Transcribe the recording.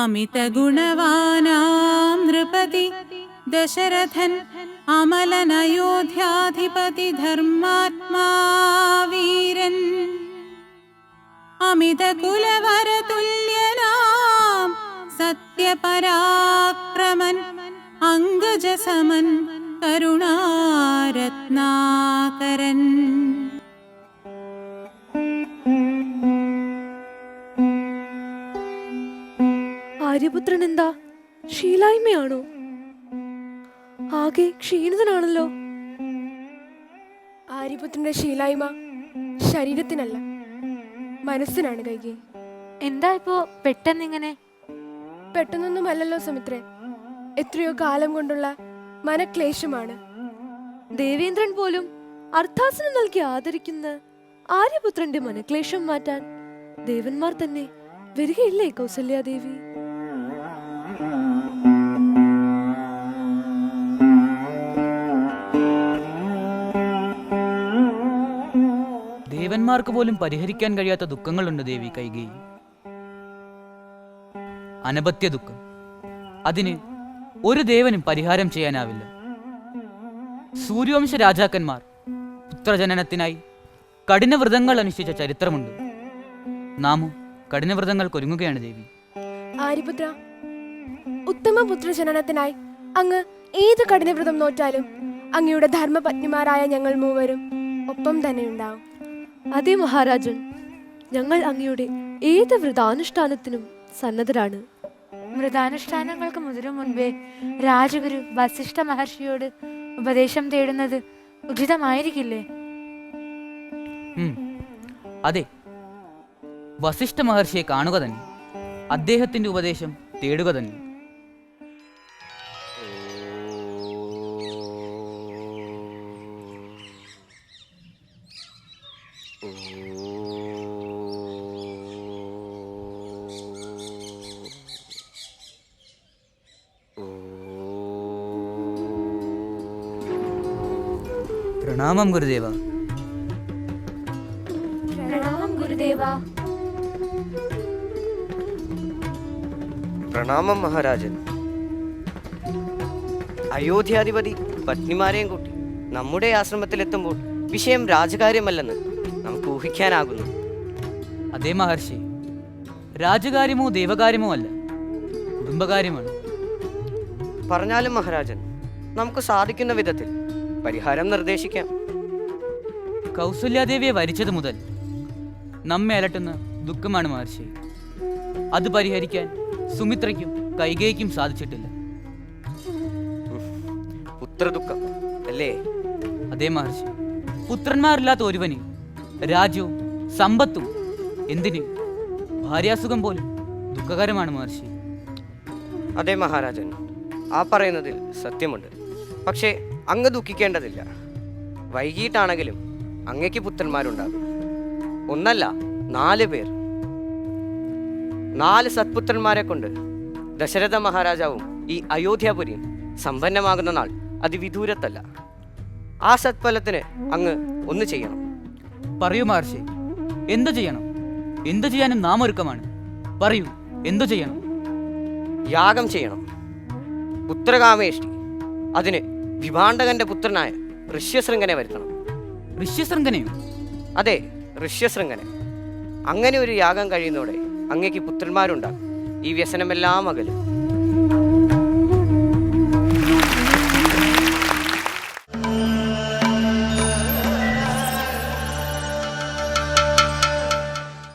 അമിത ഗുണവാനാം നൃപതി. ദശരഥൻ അമലനയോധ്യാധിപതി ധർമാത്മാ വീരൻ അമിത കുലവരതുല്യനാം സത്യപരാക്രമൻ അംഗജസമൻ കരുണാരത്നാകരൻ. ആര്യപുത്രൻ എന്താ? ശീലായ്മയാണോ? ആകെ ക്ഷീണിതനാണല്ലോ. ആര്യപുത്രന്റെ ശീലായ്മ ശരീരത്തിനല്ല മനസ്സിനാണ് കൈകി. എന്താ ഇപ്പോ പെട്ടെന്നിങ്ങനെ? പെട്ടെന്നൊന്നുമല്ലല്ലോ സുമിത്രേ. എത്രയോ കാലം കൊണ്ടുള്ള മനക്ലേശമാണ്. ദേവേന്ദ്രൻ പോലും അർത്ഥാസനം നൽകി ആദരിക്കുന്ന ആര്യപുത്രന്റെ മനക്ലേശം മാറ്റാൻ ദേവന്മാർ തന്നെ വരികയില്ലേ കൗസല്യാദേവി? ദേവന്മാർക്ക് പോലും പരിഹരിക്കാൻ കഴിയാത്ത ദുഃഖങ്ങളുണ്ട് ദേവി കൈകി. അനപത്യ ദുഃഖം. അതിന് ഒരു ദേവനും പരിഹാരം ചെയ്യാനാവില്ല. സൂര്യവംശ രാജാക്കന്മാർ പുത്രജനനത്തിനായി കഠിനവ്രതങ്ങൾ അനുഷ്ഠിച്ച ചരിത്രമുണ്ട്. നാമോ കഠിനവ്രതങ്ങൾക്ക് കൊരുങ്ങുകയാണ് ദേവി. ആര്യപുത്ര ഉത്തമ പുത്രജനനത്തിനായി അങ്ങ് ഏത് കഠിനവ്രതം നോറ്റാലും അങ്ങയുടെ ധർമ്മപത്നിമാരായ ഞങ്ങൾ മൂവരും ഒപ്പം തന്നെ ഉണ്ടാവും. അതെ മഹാരാജൻ ഞങ്ങൾ അങ്ങയുടെ ഏത് വ്രതാനുഷ്ഠാനത്തിനും സന്നദ്ധരാണ്. വ്രതാനുഷ്ഠാനങ്ങൾക്ക് മുതിരും മുൻപേ രാജഗുരു വസിഷ്ഠ മഹർഷിയോട് ഉപദേശം തേടുന്നത് ഉചിതമായിരിക്കില്ലേ? അതെ വസിഷ്ഠ മഹർഷിയെ കാണുക തന്നെ അദ്ദേഹത്തിന്റെ ഉപദേശം തേടുക തന്നെ. പ്രണാമം ഗുരുദേവ. പ്രണാമം ഗുരുദേവ. പ്രണാമം മഹാരാജൻ. അയോധ്യാധിപതി പത്നിമാരെയും കൂട്ടി നമ്മുടെ ആശ്രമത്തിലെത്തുമ്പോൾ വിഷയം രാജകാര്യമല്ലെന്ന് നമുക്ക് ഊഹിക്കാനാകുന്നു. അതേ മഹർഷി. രാജകാര്യമോ ദൈവകാര്യമോ അല്ല കുടുംബകാര്യമാണ്. പറഞ്ഞാലും മഹാരാജൻ നമുക്ക് സാധിക്കുന്ന വിധത്തിൽ പരിഹാരം നിർദ്ദേശിക്കാം. കൗസല്യാദേവിയെ വരിച്ചത് മുതൽ നമ്മെ അലട്ടുന്ന ദുഃഖമാണ് മഹർഷി. അത് പരിഹരിക്കാൻ സുമിത്രയ്ക്കും കൈകേയ്ക്കും സാധിച്ചിട്ടില്ല. പുത്രദുഃഖം അല്ലേ? അതേ മഹർഷി. പുത്രന്മാരില്ലാത്ത ഒരുവന് രാജ്യവും സമ്പത്തും എന്തിന്? ഭാര്യാസുഖം പോലും ദുഃഖകരമാണ് മഹർഷി. അതെ മഹാരാജൻ ആ പറയുന്നതിൽ സത്യമുണ്ട്. പക്ഷേ അങ്ങ് ദുഃഖിക്കേണ്ടതില്ല. വൈകിട്ടാണെങ്കിലും അങ്ങയ്ക്ക് പുത്രന്മാരുണ്ടാകും. ഒന്നല്ല നാല് പേർ. നാല് സത്പുത്രന്മാരെ കൊണ്ട് ദശരഥ മഹാരാജാവും ഈ അയോധ്യാപുരിയും സമ്പന്നമാകുന്ന നാൾ അതിവിദൂരത്തല്ല. ആ സത്ഫലത്തിന് അങ്ങ് ഒന്ന് ചെയ്യണം. പറയൂ മഹർഷി എന്തു ചെയ്യണം? എന്തു ചെയ്യാനും നാം ഒരുക്കമാണ്. പറയൂ എന്തു ചെയ്യണം? യാഗം ചെയ്യണം. പുത്രകാമേഷ്ടി. അതിന് വിഭാണ്ഡകന്റെ പുത്രനായ ഋഷ്യശൃംഖനെ വരുത്തണം. ഋഷ്യശൃംഖനെയോ അതെ ഋഷ്യശൃംഖനെ അങ്ങനെ ഒരു യാഗം കഴിയുന്നതോടെ അങ്ങേക്ക് പുത്രന്മാരുണ്ടാകും. ഈ വ്യസനമെല്ലാം അകലും.